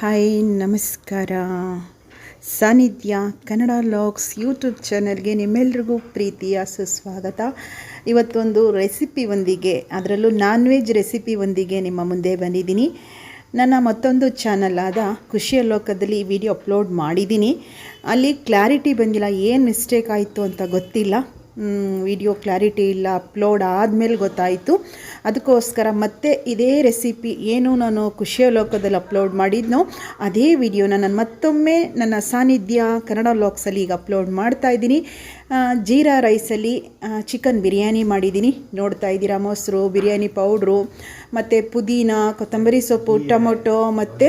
Hi ನಮಸ್ಕಾರ. ಸಾನಿಧ್ಯ, Kannada logs YouTube ಚಾನಲ್ಗೆ ನಿಮ್ಮೆಲ್ರಿಗೂ ಪ್ರೀತಿಯ ಸುಸ್ವಾಗತ. ಇವತ್ತೊಂದು ರೆಸಿಪಿ ಒಂದಿಗೆ, ಅದರಲ್ಲೂ ನಾನ್ ವೆಜ್ ರೆಸಿಪಿ ಒಂದಿಗೆ ನಿಮ್ಮ ಮುಂದೆ ಬಂದಿದ್ದೀನಿ. ನನ್ನ ಮತ್ತೊಂದು ಚಾನಲ್ ಆದ ಖುಷಿಯ ಲೋಕದಲ್ಲಿ ವಿಡಿಯೋ ಅಪ್ಲೋಡ್ ಮಾಡಿದ್ದೀನಿ. ಅಲ್ಲಿ ಕ್ಲಾರಿಟಿ ಬಂದಿಲ್ಲ, ಏನು ಮಿಸ್ಟೇಕ್ ಆಯಿತು ಅಂತ ಗೊತ್ತಿಲ್ಲ. ವಿಡಿಯೋ ಕ್ಲಾರಿಟಿ ಇಲ್ಲ ಅಪ್ಲೋಡ್ ಆದಮೇಲೆ ಗೊತ್ತಾಯಿತು. ಅದಕ್ಕೋಸ್ಕರ ಮತ್ತೆ ಇದೇ ರೆಸಿಪಿ ಏನು ನಾನು ಖುಷಿಯ ಲೋಕದಲ್ಲಿ ಅಪ್ಲೋಡ್ ಮಾಡಿದ್ನೋ ಅದೇ ವಿಡಿಯೋನ ನಾನು ಮತ್ತೊಮ್ಮೆ ನನ್ನ ಸಾನ್ನಿಧ್ಯ ಕನ್ನಡ ಲಾಕ್ಸಲ್ಲಿ ಈಗ ಅಪ್ಲೋಡ್ ಮಾಡ್ತಾ ಇದ್ದೀನಿ. ಜೀರಾ ರೈಸಲ್ಲಿ ಚಿಕನ್ ಬಿರಿಯಾನಿ ಮಾಡಿದ್ದೀನಿ. ನೋಡ್ತಾ ಇದ್ದೀರಾ ಮೊಸರು ಬಿರಿಯಾನಿ ಪೌಡ್ರು ಮತ್ತು ಪುದೀನ ಕೊತ್ತಂಬರಿ ಸೊಪ್ಪು ಟೊಮೊಟೊ ಮತ್ತು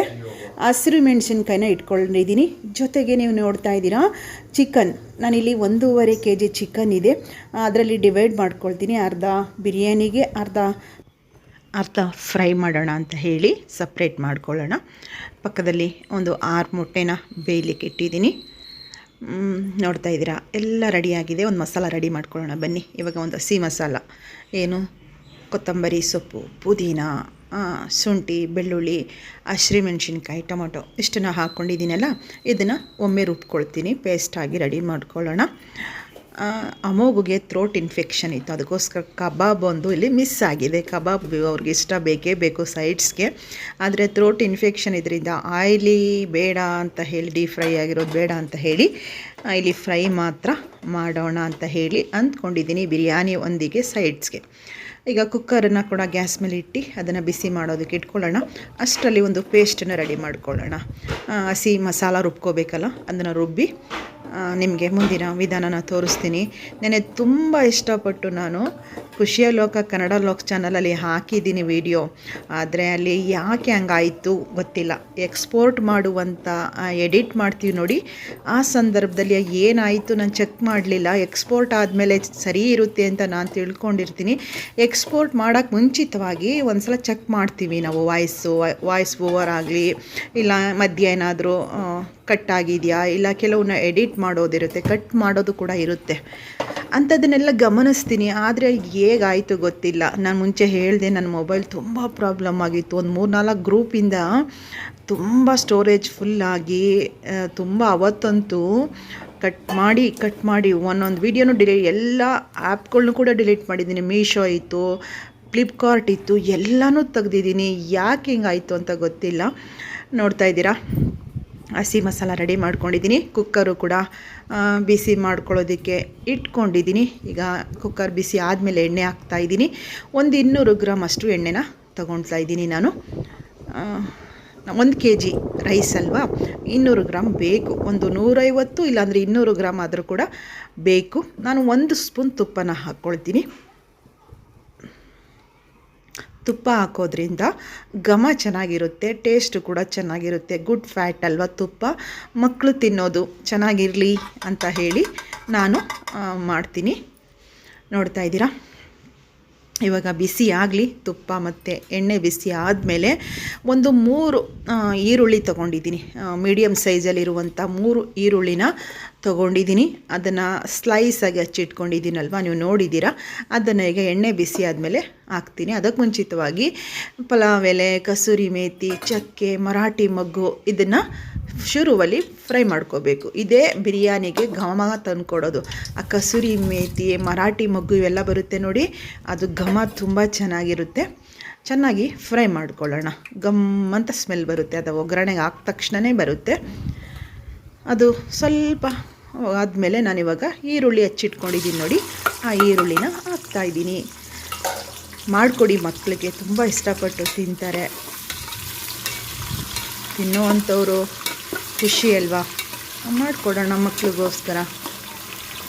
ಹಸಿರು ಮೆಣಸಿನ್ಕಾಯಿನ ಇಟ್ಕೊಂಡಿದ್ದೀನಿ. ಜೊತೆಗೆ ನೀವು ನೋಡ್ತಾ ಇದ್ದೀರಾ, ಚಿಕನ್. ನಾನಿಲ್ಲಿ ಒಂದೂವರೆ ಕೆ ಜಿ ಚಿಕನ್ ಇದೆ. ಅದರಲ್ಲಿ ಡಿವೈಡ್ ಮಾಡ್ಕೊಳ್ತೀನಿ. ಅರ್ಧ ಬಿರಿಯಾನಿಗೆ, ಅರ್ಧ ಅರ್ಧ ಫ್ರೈ ಮಾಡೋಣ ಅಂತ ಹೇಳಿ ಸಪ್ರೇಟ್ ಮಾಡ್ಕೊಳ್ಳೋಣ. ಪಕ್ಕದಲ್ಲಿ ಒಂದು ಆರು ಮೊಟ್ಟೆನ ಬೇಯಲಿಕ್ಕೆ ಇಟ್ಟಿದ್ದೀನಿ. ನೋಡ್ತಾ ಇದ್ದೀರಾ? ಎಲ್ಲ ರೆಡಿಯಾಗಿದೆ ಒಂದು ಮಸಾಲ ರೆಡಿ ಮಾಡ್ಕೊಳ್ಳೋಣ ಬನ್ನಿ. ಇವಾಗ ಒಂದು ಹಸಿ ಮಸಾಲ. ಏನು? ಕೊತ್ತಂಬರಿ ಸೊಪ್ಪು, ಪುದೀನ. ಶುಂಠಿ ಬೆಳ್ಳುಳ್ಳಿ ಹಸಿಮೆಣ್ಸಿನ್ಕಾಯಿ ಟೊಮೊಟೊ ಇಷ್ಟನ್ನು ಹಾಕ್ಕೊಂಡಿದ್ದೀನಲ್ಲ ಇದನ್ನು ಒಮ್ಮೆ ರುಬ್ಕೊಳ್ತೀನಿ ಪೇಸ್ಟಾಗಿ ರೆಡಿ ಮಾಡ್ಕೊಳ್ಳೋಣ. ಆ, ಅಮೋಘಗೆ ಥ್ರೋಟ್ ಇನ್ಫೆಕ್ಷನ್ ಇತ್ತು ಅದಕ್ಕೋಸ್ಕರ ಕಬಾಬ್ ಒಂದು ಇಲ್ಲಿ ಮಿಸ್ ಆಗಿದೆ. ಕಬಾಬ್ ಅವ್ರಿಗೆ ಇಷ್ಟ ಬೇಕೇ ಬೇಕು ಸೈಡ್ಸ್ಗೆ ಆದರೆ ಥ್ರೋಟ್ ಇನ್ಫೆಕ್ಷನ್ ಇದರಿಂದ ಆಯಿಲಿ ಬೇಡ ಅಂತ ಹೇಳಿ ಡೀಪ್ ಫ್ರೈ ಆಗಿರೋದು ಬೇಡ ಅಂತ ಹೇಳಿ ಇಲ್ಲಿ ಫ್ರೈ ಮಾತ್ರ ಮಾಡೋಣ ಅಂತ ಹೇಳಿ ಅಂದ್ಕೊಂಡಿದ್ದೀನಿ ಬಿರಿಯಾನಿ ಒಂದಿಗೆ ಸೈಡ್ಸ್ಗೆ ಈಗ ಕುಕ್ಕರನ್ನು ಕೂಡ ಗ್ಯಾಸ್ ಮೇಲೆ ಇಟ್ಟು ಅದನ್ನು ಬಿಸಿ ಮಾಡೋದಕ್ಕೆ ಇಟ್ಕೊಳ್ಳೋಣ. ಅಷ್ಟರಲ್ಲಿ ಒಂದು ಪೇಸ್ಟನ್ನು ರೆಡಿ ಮಾಡ್ಕೊಳ್ಳೋಣ. ಹಸಿ ಮಸಾಲ ರುಬ್ಕೋಬೇಕಲ್ಲ, ಅದನ್ನು ರುಬ್ಬಿ ನಿಮಗೆ ಮುಂದಿನ ವಿಧಾನನ ತೋರಿಸ್ತೀನಿ. ನೆನೆ ತುಂಬ ಇಷ್ಟಪಟ್ಟು ನಾನು ಖುಷಿಯ ಲೋಕ ಕನ್ನಡ ಲೋಕ್ ಚಾನಲಲ್ಲಿ ಹಾಕಿದ್ದೀನಿ ವಿಡಿಯೋ. ಆದರೆ ಅಲ್ಲಿ ಯಾಕೆ ಹಂಗಾಯಿತು ಗೊತ್ತಿಲ್ಲ. ಎಕ್ಸ್ಪೋರ್ಟ್ ಮಾಡುವಂಥ ಎಡಿಟ್ ಮಾಡ್ತೀವಿ ನೋಡಿ, ಆ ಸಂದರ್ಭದಲ್ಲಿ ಏನಾಯಿತು ನಾನು ಚೆಕ್ ಮಾಡಲಿಲ್ಲ. ಎಕ್ಸ್ಪೋರ್ಟ್ ಆದಮೇಲೆ ಸರಿ ಇರುತ್ತೆ ಅಂತ ನಾನು ತಿಳ್ಕೊಂಡಿರ್ತೀನಿ. ಎಕ್ಸ್ಪೋರ್ಟ್ ಮಾಡೋಕ್ಕೆ ಮುಂಚಿತವಾಗಿ ಒಂದು ಸಲ ಚೆಕ್ ಮಾಡ್ತೀವಿ ನಾವು, ವಾಯ್ಸು, ವಾಯ್ಸ್ ಓವರ್ ಆಗಲಿ, ಇಲ್ಲ ಮಧ್ಯ ಏನಾದರೂ ಕಟ್ ಆಗಿದೆಯಾ ಇಲ್ಲ ಕೆಲವನ್ನ ಎಡಿಟ್ ಮಾಡೋದಿರುತ್ತೆ ಕಟ್ ಮಾಡೋದು ಕೂಡ ಇರುತ್ತೆ. ಅಂಥದ್ದನ್ನೆಲ್ಲ ಗಮನಿಸ್ತೀನಿ. ಆದರೆ ಹೇಗಾಯಿತು ಗೊತ್ತಿಲ್ಲ. ನಾನು ಮುಂಚೆ ಹೇಳಿದೆ ನನ್ನ ಮೊಬೈಲ್ ತುಂಬ ಪ್ರಾಬ್ಲಮ್ ಆಗಿತ್ತು. ಒಂದು ಮೂರು ನಾಲ್ಕು ಗ್ರೂಪಿಂದ ತುಂಬ ಸ್ಟೋರೇಜ್ ಫುಲ್ಲಾಗಿ ತುಂಬ ಅವತ್ತಂತೂ ಕಟ್ ಮಾಡಿ ಕಟ್ ಮಾಡಿ, ಒಂದೊಂದು ವೀಡಿಯೋನು ಡಿಲೀಟ್ ಎಲ್ಲ ಆ್ಯಪ್ಗಳ್ನು ಕೂಡ ಡಿಲೀಟ್ ಮಾಡಿದ್ದೀನಿ. ಮೀಶೋ ಇತ್ತು ಫ್ಲಿಪ್ಕಾರ್ಟ್ ಇತ್ತು, ಎಲ್ಲನೂ ತೆಗ್ದಿದ್ದೀನಿ. ಯಾಕೆ ಹಿಂಗಾಯಿತು ಅಂತ ಗೊತ್ತಿಲ್ಲ. ನೋಡ್ತಾ ಇದ್ದೀರಾ? ಹಸಿ ಮಸಾಲ ರೆಡಿ ಮಾಡ್ಕೊಂಡಿದ್ದೀನಿ. ಕುಕ್ಕರು ಕೂಡ ಬಿಸಿ ಮಾಡ್ಕೊಳ್ಳೋದಕ್ಕೆ ಇಟ್ಕೊಂಡಿದ್ದೀನಿ. ಈಗ ಕುಕ್ಕರ್ ಬಿಸಿ ಆದಮೇಲೆ ಎಣ್ಣೆ ಹಾಕ್ತಾ ಇದ್ದೀನಿ. ಒಂದು ಇನ್ನೂರು ಗ್ರಾಮ್ ಅಷ್ಟು ಎಣ್ಣೆನ ತೊಗೊಳ್ತಾ ಇದ್ದೀನಿ ನಾನು. ಒಂದು ಕೆ ಜಿ ರೈಸ್ ಅಲ್ವಾ? ಇನ್ನೂರು ಗ್ರಾಮ್ ಬೇಕು. ಒಂದು ನೂರೈವತ್ತು ಇಲ್ಲಾಂದರೆ ಇನ್ನೂರು ಗ್ರಾಮ್ ಆದರೂ ಕೂಡ ಬೇಕು. ನಾನು ಒಂದು ಸ್ಪೂನ್ ತುಪ್ಪನ ಹಾಕ್ಕೊಳ್ತೀನಿ. ತುಪ್ಪ ಹಾಕೋದ್ರಿಂದ ಘಮ ಚೆನ್ನಾಗಿರುತ್ತೆ ಟೇಸ್ಟು ಕೂಡ ಚೆನ್ನಾಗಿರುತ್ತೆ. ಗುಡ್ ಫ್ಯಾಟ್ ಅಲ್ವಾ ತುಪ್ಪ? ಮಕ್ಕಳು ತಿನ್ನೋದು ಚೆನ್ನಾಗಿರಲಿ ಅಂತ ಹೇಳಿ ನಾನು ಮಾಡ್ತೀನಿ. ನೋಡ್ತಾ ಇದ್ದೀರಾ? ಇವಾಗ ಬಿಸಿ ಆಗಲಿ, ತುಪ್ಪ ಮತ್ತು ಎಣ್ಣೆ ಬಿಸಿ ಆದಮೇಲೆ ಒಂದು ಮೂರು ಈರುಳ್ಳಿ ತೊಗೊಂಡಿದ್ದೀನಿ. ಮೀಡಿಯಮ್ ಸೈಜಲ್ಲಿರುವಂಥ ಮೂರು ಈರುಳ್ಳಿನ ತೊಗೊಂಡಿದ್ದೀನಿ. ಅದನ್ನು ಸ್ಲೈಸಾಗಿ ಹಚ್ಚಿಟ್ಕೊಂಡಿದ್ದೀನಲ್ವ, ನೀವು ನೋಡಿದ್ದೀರಾ? ಅದನ್ನು ಈಗ ಎಣ್ಣೆ ಬಿಸಿ ಆದಮೇಲೆ ಹಾಕ್ತೀನಿ. ಅದಕ್ಕೆ ಮುಂಚಿತವಾಗಿ ಪಲಾವ್ ಎಲೆ, ಕಸೂರಿ ಮೇತಿ, ಚಕ್ಕೆ, ಮರಾಠಿ ಮಗ್ಗು ಇದನ್ನು ಶುರುವಲ್ಲಿ ಫ್ರೈ ಮಾಡ್ಕೋಬೇಕು. ಇದೇ ಬಿರಿಯಾನಿಗೆ ಘಮ ತಂದುಕೊಡೋದು. ಆ ಕಸೂರಿ ಮೇಥಿ ಮರಾಠಿ ಮಗ್ಗು ಇವೆಲ್ಲ ಬರುತ್ತೆ ನೋಡಿ, ಅದು ಘಮ ತುಂಬ ಚೆನ್ನಾಗಿರುತ್ತೆ. ಚೆನ್ನಾಗಿ ಫ್ರೈ ಮಾಡ್ಕೊಳ್ಳೋಣ. ಗಮ್ ಅಂತ ಸ್ಮೆಲ್ ಬರುತ್ತೆ, ಅದು ಒಗ್ಗರಣೆಗೆ ಹಾಕಿದ ತಕ್ಷಣವೇ ಬರುತ್ತೆ. ಅದು ಸ್ವಲ್ಪ ಆದಮೇಲೆ ನಾನಿವಾಗ ಈರುಳ್ಳಿ ಹಚ್ಚಿಟ್ಕೊಂಡಿದ್ದೀನಿ ನೋಡಿ, ಆ ಈರುಳ್ಳಿನ ಹಾಕ್ತಾಯಿದ್ದೀನಿ ಮಾಡಿಕೊಡಿ ಮಕ್ಕಳಿಗೆ ತುಂಬ ಇಷ್ಟಪಟ್ಟು ತಿಂತಾರೆ. ತಿನ್ನುವಂಥವ್ರು ಖುಷಿ ಅಲ್ವಾ? ಮಾಡಿಕೊಡೋಣ ಮಕ್ಳಿಗೋಸ್ಕರ.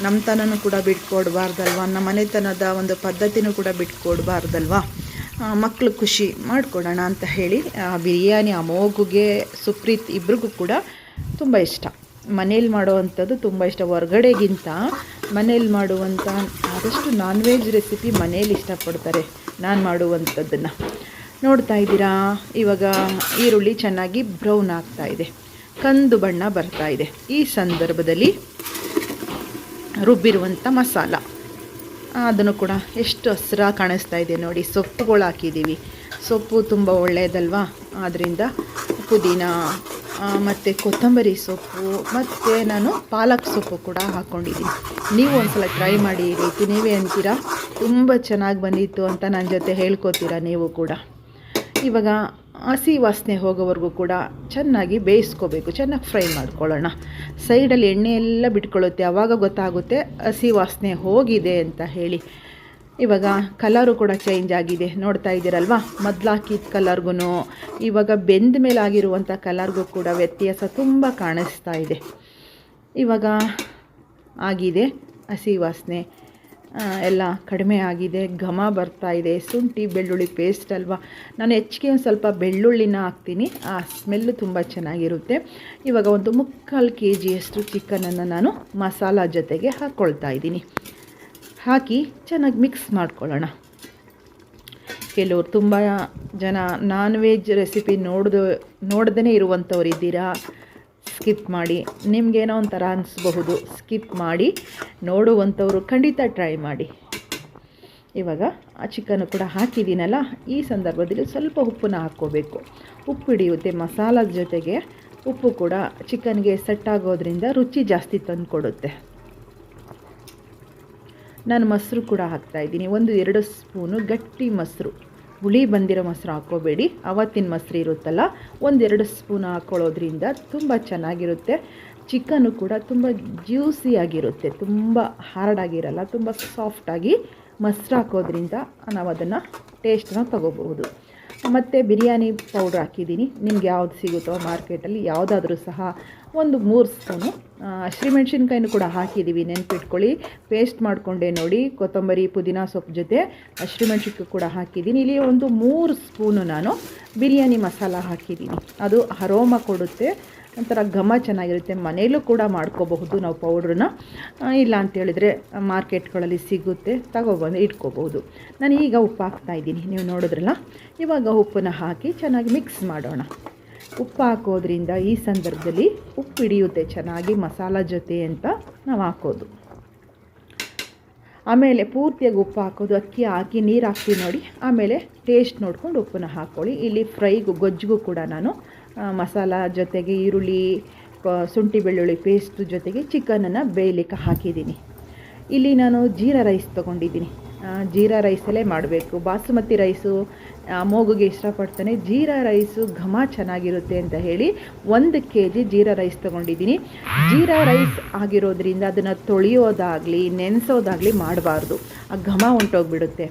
ನಮ್ಮತನನೂ ಕೂಡ ಬಿಟ್ಕೊಡ್ಬಾರ್ದಲ್ವ? ನಮ್ಮ ಮನೆತನದ ಒಂದು ಪದ್ಧತಿನೂ ಕೂಡ ಬಿಟ್ಕೊಡ್ಬಾರ್ದಲ್ವ? ಮಕ್ಕಳು ಖುಷಿ ಮಾಡಿಕೊಡೋಣ ಅಂತ ಹೇಳಿ ಬಿರಿಯಾನಿ ಅಮೋಗುಗೆ ಸುಪ್ರೀತ್ ಇಬ್ರಿಗೂ ಕೂಡ ತುಂಬ ಇಷ್ಟ. ಮನೇಲಿ ಮಾಡುವಂಥದ್ದು ತುಂಬ ಇಷ್ಟ. ಹೊರ್ಗಡೆಗಿಂತ ಮನೇಲಿ ಮಾಡುವಂಥ ಆದಷ್ಟು ನಾನ್ ವೆಜ್ ರೆಸಿಪಿ ಮನೇಲಿ ಇಷ್ಟಪಡ್ತಾರೆ ನಾನು ಮಾಡುವಂಥದ್ದನ್ನು. ನೋಡ್ತಾ ಇದ್ದೀರಾ? ಇವಾಗ ಈರುಳ್ಳಿ ಚೆನ್ನಾಗಿ ಬ್ರೌನ್ ಆಗ್ತಾ ಇದೆ. ಕಂದು ಬಣ್ಣ ಬರ್ತಾ ಇದೆ. ಈ ಸಂದರ್ಭದಲ್ಲಿ ರುಬ್ಬಿರುವಂಥ ಮಸಾಲ. ಅದನ್ನು ಕೂಡ ಎಷ್ಟು ಹಸಿರಾಗಿ ಕಾಣಿಸ್ತಾ ಇದೆ ನೋಡಿ. ಸೊಪ್ಪುಗಳು ಹಾಕಿದ್ದೀವಿ. ಸೊಪ್ಪು ತುಂಬ ಒಳ್ಳೆಯದಲ್ವಾ? ಆದ್ದರಿಂದ ಪುದೀನ ಮತ್ತು ಕೊತ್ತಂಬರಿ ಸೊಪ್ಪು, ಮತ್ತು ನಾನು ಪಾಲಕ್ ಸೊಪ್ಪು ಕೂಡ ಹಾಕ್ಕೊಂಡಿದ್ದೀನಿ ನೀವು ಒಂದ್ಸಲ ಟ್ರೈ ಮಾಡಿ ರೀತಿ ನೀವೇ ಅಂತೀರಾ? ತುಂಬ ಚೆನ್ನಾಗಿ ಬಂದಿತ್ತು ಅಂತ ನನ್ನ ಜೊತೆ ಹೇಳ್ಕೊತೀರಾ ನೀವು ಕೂಡ? ಇವಾಗ ಹಸಿ ವಾಸನೆ ಹೋಗೋವರೆಗೂ ಕೂಡ ಚೆನ್ನಾಗಿ ಬೇಯಿಸ್ಕೋಬೇಕು, ಚೆನ್ನಾಗಿ ಫ್ರೈ ಮಾಡ್ಕೊಳ್ಳೋಣ. ಸೈಡಲ್ಲಿ ಎಣ್ಣೆ ಎಲ್ಲ ಬಿಟ್ಕೊಳ್ಳುತ್ತೆ ಆವಾಗ ಗೊತ್ತಾಗುತ್ತೆ ಹಸಿ ವಾಸನೆ ಹೋಗಿದೆ ಅಂತ ಹೇಳಿ. ಇವಾಗ ಕಲರು ಕೂಡ ಚೇಂಜ್ ಆಗಿದೆ, ನೋಡ್ತಾ ಇದ್ದೀರಲ್ವಾ? ಮೊದ್ಲು ಹಾಕಿದ ಕಲರ್ಗೂ ಇವಾಗ ಬೆಂದ ಮೇಲೆ ಆಗಿರುವಂಥ ಕಲರ್ಗೂ ಕೂಡ ವ್ಯತ್ಯಾಸ ತುಂಬ ಕಾಣಿಸ್ತಾ ಇದೆ. ಇವಾಗ ಆಗಿದೆ ಹಸಿ ವಾಸನೆ. ಎಲ್ಲ ಕಡಿಮೆ ಆಗಿದೆ, ಘಮ ಬರ್ತಾ ಇದೆ, ಶುಂಠಿ, ಬೆಳ್ಳುಳ್ಳಿ ಪೇಸ್ಟ್ ಅಲ್ವಾ? ನಾನು ಹೆಚ್ಚಿಗೆ ಒಂದು ಸ್ವಲ್ಪ ಬೆಳ್ಳುಳ್ಳಿನ ಹಾಕ್ತೀನಿ. ಆ ಸ್ಮೆಲ್ಲು ತುಂಬ ಚೆನ್ನಾಗಿರುತ್ತೆ. ಇವಾಗ ಒಂದು ಮುಕ್ಕಾಲು ಕೆ ಜಿಯಷ್ಟು ಚಿಕನನ್ನು ನಾನು ಮಸಾಲ ಜೊತೆಗೆ ಹಾಕ್ಕೊಳ್ತಾ ಇದ್ದೀನಿ. ಹಾಕಿ ಚೆನ್ನಾಗಿ ಮಿಕ್ಸ್ ಮಾಡ್ಕೊಳ್ಳೋಣ. ಕೆಲವರು ತುಂಬ ಜನ ನಾನ್ ವೆಜ್ ರೆಸಿಪಿ ನೋಡ್ದು ನೋಡ್ದೇ ಇರುವಂಥವ್ರು ಇದ್ದೀರಾ? ಸ್ಕಿಪ್ ಮಾಡಿ, ನಿಮಗೇನೋ ಒಂಥರ ಅನಿಸ್ಬಹುದು, ಸ್ಕಿಪ್ ಮಾಡಿ, ನೋಡುವಂಥವ್ರು ಖಂಡಿತ ಟ್ರೈ ಮಾಡಿ. ಇವಾಗ ಆ ಚಿಕನ್ನು ಕೂಡ ಹಾಕಿದ್ದೀನಲ್ಲ, ಈ ಸಂದರ್ಭದಲ್ಲಿ ಸ್ವಲ್ಪ ಉಪ್ಪನ್ನ ಹಾಕ್ಕೋಬೇಕು. ಉಪ್ಪು ಹಿಡಿಯುತ್ತೆ, ಮಸಾಲದ ಜೊತೆಗೆ ಉಪ್ಪು ಕೂಡ ಚಿಕನ್ಗೆ ಸೆಟ್ ಆಗೋದ್ರಿಂದ ರುಚಿ ಜಾಸ್ತಿ ತಂದು ಕೊಡುತ್ತೆ ನಾನು ಮೊಸರು ಕೂಡ ಹಾಕ್ತಾಯಿದ್ದೀನಿ ಒಂದು ಎರಡು ಸ್ಪೂನು ಗಟ್ಟಿ ಮೊಸರು. ಹುಳಿ ಬಂದಿರೋ ಮೊಸರು ಹಾಕ್ಕೋಬೇಡಿ. ಅವತ್ತಿನ ಮೊಸರು ಇರುತ್ತಲ್ಲ, ಒಂದೆರಡು ಸ್ಪೂನ್ ಹಾಕ್ಕೊಳ್ಳೋದ್ರಿಂದ ತುಂಬ ಚೆನ್ನಾಗಿರುತ್ತೆ. ಚಿಕನು ಕೂಡ ತುಂಬ ಜ್ಯೂಸಿಯಾಗಿರುತ್ತೆ ತುಂಬ ಹಾರ್ಡಾಗಿರಲ್ಲ, ತುಂಬ ಸಾಫ್ಟಾಗಿ ಮೊಸರು ಹಾಕೋದ್ರಿಂದ ನಾವು ಅದನ್ನು ಟೇಸ್ಟನ್ನ ತಗೋಬಹುದು. ಮತ್ತು ಬಿರಿಯಾನಿ ಪೌಡ್ರ್ ಹಾಕಿದ್ದೀನಿ. ನಿಮ್ಗೆ ಯಾವ್ದು ಸಿಗುತ್ತೋ ಮಾರ್ಕೆಟಲ್ಲಿ ಯಾವುದಾದ್ರೂ ಸಹ ಒಂದು ಮೂರು ಸ್ಪೂನು ಹಸಿಮೆಣ್ಸಿನ್ಕಾಯಿನೂ ಕೂಡ ಹಾಕಿದ್ದೀವಿ ನೆನ್ಪಿಟ್ಕೊಳ್ಳಿ. ಪೇಸ್ಟ್ ಮಾಡಿಕೊಂಡೆ ನೋಡಿ. ಕೊತ್ತಂಬರಿ, ಪುದೀನ ಸೊಪ್ಪು ಜೊತೆ ಹಸಿಮೆಣ್ಸಿನ್ಕಾಯಿ ಕೂಡ ಹಾಕಿದ್ದೀನಿ ಇಲ್ಲಿ ಒಂದು ಮೂರು ಸ್ಪೂನು ನಾನು ಬಿರಿಯಾನಿ ಮಸಾಲ ಹಾಕಿದ್ದೀನಿ ಅದು ಅರೋಮ ಕೊಡುತ್ತೆ. ಒಂಥರ ಘಮ ಚೆನ್ನಾಗಿರುತ್ತೆ. ಮನೆಯಲ್ಲೂ ಕೂಡ ಮಾಡ್ಕೋಬಹುದು ನಾವು ಪೌಡ್ರನ್ನ ಇಲ್ಲ ಅಂತೇಳಿದರೆ ಮಾರ್ಕೆಟ್ಗಳಲ್ಲಿ ಸಿಗುತ್ತೆ. ತಗೊಬಂದು ಇಟ್ಕೋಬಹುದು. ನಾನು ಈಗ ಉಪ್ಪು ಹಾಕ್ತಾ ಇದ್ದೀನಿ. ನೀವು ನೋಡಿದ್ರಲ್ಲ? ಇವಾಗ ಉಪ್ಪನ್ನ ಹಾಕಿ ಚೆನ್ನಾಗಿ ಮಿಕ್ಸ್ ಮಾಡೋಣ. ಉಪ್ಪು ಹಾಕೋದ್ರಿಂದ ಈ ಸಂದರ್ಭದಲ್ಲಿ ಉಪ್ಪು ಹಿಡಿಯುತ್ತೆ. ಚೆನ್ನಾಗಿ ಮಸಾಲ ಜೊತೆ ಅಂತ ನಾವು ಹಾಕೋದು. ಆಮೇಲೆ ಪೂರ್ತಿಯಾಗಿ ಉಪ್ಪು ಹಾಕೋದು. ಅಕ್ಕಿ ಹಾಕಿ ನೀರು ಹಾಕ್ತೀವಿ ನೋಡಿ. ಆಮೇಲೆ ಟೇಸ್ಟ್ ನೋಡ್ಕೊಂಡು ಉಪ್ಪನ್ನ ಹಾಕ್ಕೊಳ್ಳಿ ಇಲ್ಲಿ ಫ್ರೈಗೂ ಗೊಜ್ಜಿಗೂ ಕೂಡ ನಾನು ಮಸಾಲ ಜೊತೆಗೆ ಈರುಳ್ಳಿ ಶುಂಠಿ ಬೆಳ್ಳುಳ್ಳಿ ಪೇಸ್ಟ್ ಜೊತೆಗೆ ಚಿಕನನ್ನು ಬೇಯಲಿಕ್ಕೆ ಹಾಕಿದ್ದೀನಿ. ಇಲ್ಲಿ ನಾನು ಜೀರಾ ರೈಸ್ ತೊಗೊಂಡಿದ್ದೀನಿ. ಜೀರಾ ರೈಸಲ್ಲೇ ಮಾಡಬೇಕು. ಬಾಸುಮತಿ ರೈಸು ಮೂಗುಗೆ ಇಷ್ಟಪಡ್ತಾನೆ. ಜೀರಾ ರೈಸು ಘಮ ಚೆನ್ನಾಗಿರುತ್ತೆ ಅಂತ ಹೇಳಿ ಒಂದು ಕೆ ಜಿ ಜೀರಾ ರೈಸ್ ತೊಗೊಂಡಿದ್ದೀನಿ. ಜೀರಾ ರೈಸ್ ಆಗಿರೋದ್ರಿಂದ ಅದನ್ನು ತೊಳೆಯೋದಾಗಲಿ, ನೆನೆಸೋದಾಗಲಿ ಮಾಡಬಾರ್ದು. ಆ ಘಮ ಉಂಟೋಗ್ಬಿಡುತ್ತೆ.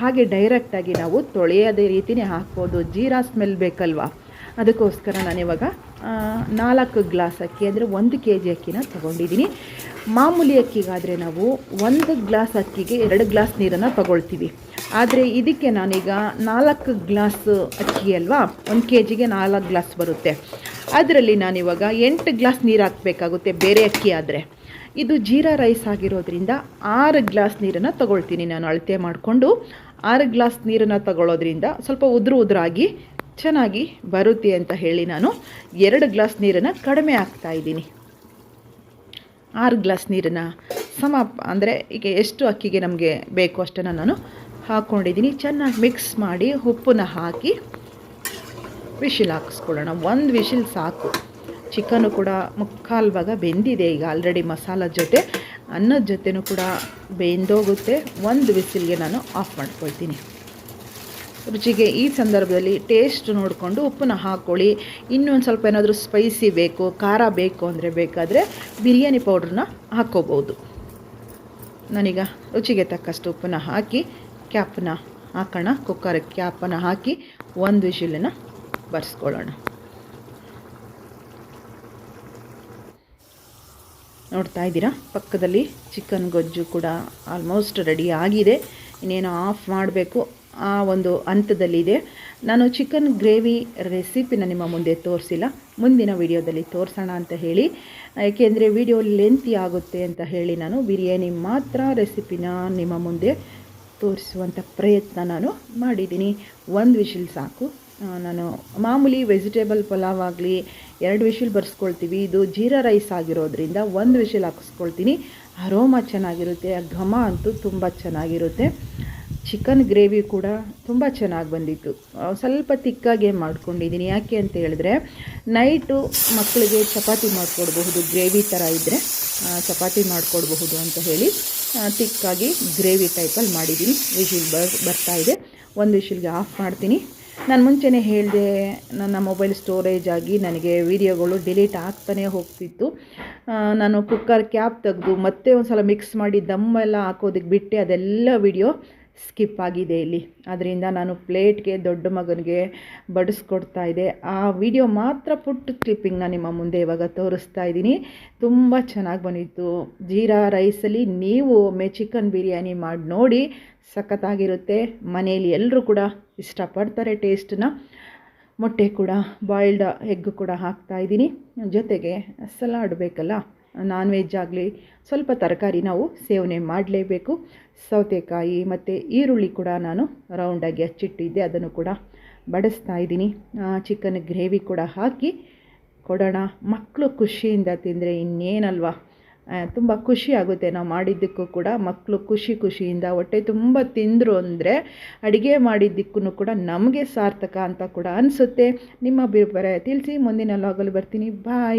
ಹಾಗೆ ಡೈರೆಕ್ಟಾಗಿ ನಾವು ತೊಳೆಯೋದೇ ರೀತಿಯೇ ಹಾಕ್ಬೋದು. ಜೀರಾ ಸ್ಮೆಲ್ ಬೇಕಲ್ವಾ? ಅದಕ್ಕೋಸ್ಕರ ನಾನಿವಾಗ ಇವಾಗ ನಾಲ್ಕು ಗ್ಲಾಸ್ ಅಕ್ಕಿ, ಅಂದರೆ ಒಂದು ಕೆ ಜಿ ಅಕ್ಕಿನ ತೊಗೊಂಡಿದ್ದೀನಿ. ಮಾಮೂಲಿ ಅಕ್ಕಿಗಾದರೆ ನಾವು ಒಂದು ಗ್ಲಾಸ್ ಅಕ್ಕಿಗೆ ಎರಡು ಗ್ಲಾಸ್ ನೀರನ್ನು ತಗೊಳ್ತೀವಿ. ಆದರೆ ಇದಕ್ಕೆ ನಾನೀಗ ನಾಲ್ಕು ಗ್ಲಾಸ್ ಅಕ್ಕಿ ಅಲ್ವಾ, ಒಂದು ಕೆ ಜಿಗೆ ನಾಲ್ಕು ಗ್ಲಾಸ್ ಬರುತ್ತೆ. ಅದರಲ್ಲಿ ನಾನಿವಾಗ ಎಂಟು ಗ್ಲಾಸ್ ನೀರು ಹಾಕಬೇಕಾಗುತ್ತೆ, ಬೇರೆ ಅಕ್ಕಿ ಆದರೆ. ಇದು ಜೀರಾ ರೈಸ್ ಆಗಿರೋದ್ರಿಂದ ಆರು ಗ್ಲಾಸ್ ನೀರನ್ನು ತಗೊಳ್ತೀನಿ. ನಾನು ಅಳತೆ ಮಾಡಿಕೊಂಡು ಆರು ಗ್ಲಾಸ್ ನೀರನ್ನು ತಗೊಳ್ಳೋದ್ರಿಂದ ಸ್ವಲ್ಪ ಉದುರು ಉದುರಾಗಿ ಚೆನ್ನಾಗಿ ಬರುತ್ತೆ ಅಂತ ಹೇಳಿ ನಾನು ಎರಡು ಗ್ಲಾಸ್ ನೀರನ್ನು ಕಡಿಮೆ ಹಾಕ್ತಾ ಇದ್ದೀನಿ. ಆರು ಗ್ಲಾಸ್ ನೀರನ್ನು ಸಮ ಅಂದರೆ ಈಗ ಎಷ್ಟು ಅಕ್ಕಿಗೆ ನಮಗೆ ಬೇಕು ಅಷ್ಟನ್ನು ನಾನು ಹಾಕ್ಕೊಂಡಿದ್ದೀನಿ ಚೆನ್ನಾಗಿ ಮಿಕ್ಸ್ ಮಾಡಿ ಉಪ್ಪನ್ನ ಹಾಕಿ ವಿಶಿಲ್ ಹಾಕಿಸ್ಕೊಳ್ಳೋಣ. ಒಂದು ವಿಶಿಲ್ ಸಾಕು. ಚಿಕನ್ನು ಕೂಡ ಮುಕ್ಕಾಲು ಭಾಗ ಬೆಂದಿದೆ ಈಗ ಆಲ್ರೆಡಿ ಮಸಾಲ ಜೊತೆ. ಅನ್ನದ ಜೊತೆನೂ ಕೂಡ ಬೆಂದೋಗುತ್ತೆ. ಒಂದು ವಿಸಿಲ್ಗೆ ನಾನು ಆಫ್ ಮಾಡ್ಕೊಳ್ತೀನಿ. ರುಚಿಗೆ ಈ ಸಂದರ್ಭದಲ್ಲಿ ಟೇಸ್ಟ್ ನೋಡಿಕೊಂಡು ಉಪ್ಪನ್ನ ಹಾಕ್ಕೊಳ್ಳಿ ಇನ್ನೊಂದು ಸ್ವಲ್ಪ ಏನಾದರೂ ಸ್ಪೈಸಿ ಬೇಕು, ಖಾರ ಬೇಕು ಅಂದರೆ ಬೇಕಾದರೆ ಬಿರಿಯಾನಿ ಪೌಡ್ರನ್ನ ಹಾಕ್ಕೋಬೋದು. ನಾನೀಗ ರುಚಿಗೆ ತಕ್ಕಷ್ಟು ಉಪ್ಪನ್ನ ಹಾಕಿ ಕ್ಯಾಪನ್ನ ಹಾಕೋಣ. ಕುಕ್ಕರ್ ಕ್ಯಾಪನ್ನು ಹಾಕಿ ಒಂದು ವಿಶಿಲನ್ನು ಬರ್ಸ್ಕೊಳ್ಳೋಣ. ನೋಡ್ತಾ ಇದ್ದೀರಾ? ಪಕ್ಕದಲ್ಲಿ ಚಿಕನ್ ಗೊಜ್ಜು ಕೂಡ ಆಲ್ಮೋಸ್ಟ್ ರೆಡಿ ಆಗಿದೆ. ಇನ್ನೇನು ಆಫ್ ಮಾಡಬೇಕು. ಆ ಒಂದು ಹಂತದಲ್ಲಿದೆ. ನಾನು ಚಿಕನ್ ಗ್ರೇವಿ ರೆಸಿಪಿನ ನಿಮ್ಮ ಮುಂದೆ ತೋರಿಸಿಲ್ಲ. ಮುಂದಿನ ವಿಡಿಯೋದಲ್ಲಿ ತೋರಿಸೋಣ ಅಂತ ಹೇಳಿ. ಏಕೆಂದರೆ ವಿಡಿಯೋ ಲೆಂತಿ ಆಗುತ್ತೆ ಅಂತ ಹೇಳಿ ನಾನು ಬಿರಿಯಾನಿ ಮಾತ್ರ ರೆಸಿಪಿನ ನಿಮ್ಮ ಮುಂದೆ ತೋರಿಸುವಂಥ ಪ್ರಯತ್ನ ನಾನು ಮಾಡಿದ್ದೀನಿ. ಒಂದು ವಿಶಿಲ್ ಸಾಕು. ನಾನು ಮಾಮೂಲಿ ವೆಜಿಟೇಬಲ್ ಪಲಾವ್ ಆಗಲಿ, ಎರಡು ವಿಶಿಲ್ ಬರ್ಸ್ಕೊಳ್ತೀವಿ. ಇದು ಜೀರಾ ರೈಸ್ ಆಗಿರೋದ್ರಿಂದ ಒಂದು ವಿಶಿಲ್ ಹಾಕಿಸ್ಕೊಳ್ತೀನಿ. ಅರೋಮ ಚೆನ್ನಾಗಿರುತ್ತೆ. ಆ ಘಮ ಅಂತೂ ತುಂಬ ಚೆನ್ನಾಗಿರುತ್ತೆ. ಚಿಕನ್ ಗ್ರೇವಿ ಕೂಡ ತುಂಬ ಚೆನ್ನಾಗಿ ಬಂದಿತ್ತು. ಸ್ವಲ್ಪ ತಿಕ್ಕಾಗೆ ಮಾಡ್ಕೊಂಡಿದ್ದೀನಿ. ಯಾಕೆ ಅಂತ ಹೇಳಿದ್ರೆ, ನೈಟು ಮಕ್ಕಳಿಗೆ ಚಪಾತಿ ಮಾಡಿಕೊಡ್ಬಹುದು, ಗ್ರೇವಿ ಥರ ಇದ್ದರೆ ಚಪಾತಿ ಮಾಡಿಕೊಡ್ಬಹುದು ಅಂತ ಹೇಳಿ ತಿಕ್ಕಾಗಿ ಗ್ರೇವಿ ಟೈಪಲ್ಲಿ ಮಾಡಿದ್ದೀನಿ. ವಿಶಿಲ್ ಬರ್, ಬರ್ತಾ ಇದೆ. ಒಂದು ವಿಶಿಲ್ಗೆ ಆಫ್ ಮಾಡ್ತೀನಿ. ನಾನು ಮುಂಚೆನೇ ಹೇಳಿದೆ, ನನ್ನ ಮೊಬೈಲ್ ಸ್ಟೋರೇಜ್ ಆಗಿ ನನಗೆ ವೀಡಿಯೋಗಳು ಡಿಲೀಟ್ ಆಗ್ತಾನೆ ಹೋಗ್ತಿತ್ತು. ನಾನು ಕುಕ್ಕರ್ ಕ್ಯಾಪ್ ತೆಗೆದು ಮತ್ತೆ ಒಂದು ಸಲ ಮಿಕ್ಸ್ ಮಾಡಿ ದಮ್ಮೆಲ್ಲ ಹಾಕೋದಕ್ಕೆ ಬಿಟ್ಟೆ. ಅದೆಲ್ಲ ವಿಡಿಯೋ ಸ್ಕಿಪ್ ಆಗಿದೆ ಇಲ್ಲಿ. ಅದರಿಂದ ನಾನು ಪ್ಲೇಟ್ಗೆ ದೊಡ್ಡ ಮಗನಿಗೆ ಬಡಿಸ್ಕೊಡ್ತಾ ಇದೆ. ಆ ವಿಡಿಯೋ ಮಾತ್ರ ಪುಟ್ಟ ಕ್ಲಿಪ್ಪಿಂಗ್ನ ನಿಮ್ಮ ಮುಂದೆ ಇವಾಗ ತೋರಿಸ್ತಾ ಇದ್ದೀನಿ. ತುಂಬ ಚೆನ್ನಾಗಿ ಬಂದಿತ್ತು. ಜೀರಾ ರೈಸಲ್ಲಿ ನೀವು ಒಮ್ಮೆ ಚಿಕನ್ ಬಿರಿಯಾನಿ ಮಾಡಿ ನೋಡಿ ಸಖತ್ತಾಗಿರುತ್ತೆ. ಮನೆಯಲ್ಲಿ ಎಲ್ಲರೂ ಕೂಡ ಇಷ್ಟಪಡ್ತಾರೆ ಟೇಸ್ಟನ್ನ ಮೊಟ್ಟೆ ಕೂಡ, ಬಾಯ್ಲ್ಡ್ ಎಗ್ ಕೂಡ ಹಾಕ್ತಾ ಇದ್ದೀನಿ. ಜೊತೆಗೆ ಸಲಾಡ್ ಬೇಕಲ್ಲ? ನಾನ್ ವೆಜ್ ಆಗಲಿ, ಸ್ವಲ್ಪ ತರಕಾರಿ ನಾವು ಸೇವನೆ ಮಾಡಲೇಬೇಕು. ಸೌತೆಕಾಯಿ ಮತ್ತು ಈರುಳ್ಳಿ ಕೂಡ ನಾನು ರೌಂಡಾಗಿ ಹಚ್ಚಿಟ್ಟಿದ್ದೆ ಅದನ್ನು ಕೂಡ ಬಡಿಸ್ತಾ ಇದ್ದೀನಿ. ಚಿಕನ್ ಗ್ರೇವಿ ಕೂಡ ಹಾಕಿ ಕೊಡೋಣ. ಮಕ್ಕಳು ಖುಷಿಯಿಂದ ತಿಂದರೆ ಇನ್ನೇನಲ್ವಾ? ತುಂಬ ಖುಷಿ ಆಗುತ್ತೆ ನಾವು ಮಾಡಿದ್ದಕ್ಕೂ ಕೂಡ. ಮಕ್ಕಳು ಖುಷಿ ಖುಷಿಯಿಂದ ಹೊಟ್ಟೆ ತುಂಬ ತಿಂದರು ಅಂದರೆ ಅಡುಗೆ ಮಾಡಿದ್ದಕ್ಕೂ ಕೂಡ ನಮಗೆ ಸಾರ್ಥಕ ಅಂತ ಕೂಡ ಅನಿಸುತ್ತೆ. ನಿಮ್ಮ ಅಭಿಪ್ರಾಯ ತಿಳಿಸಿ. ಮುಂದಿನ ಲಾಗಲ್ಲಿ ಬರ್ತೀನಿ. ಬಾಯ್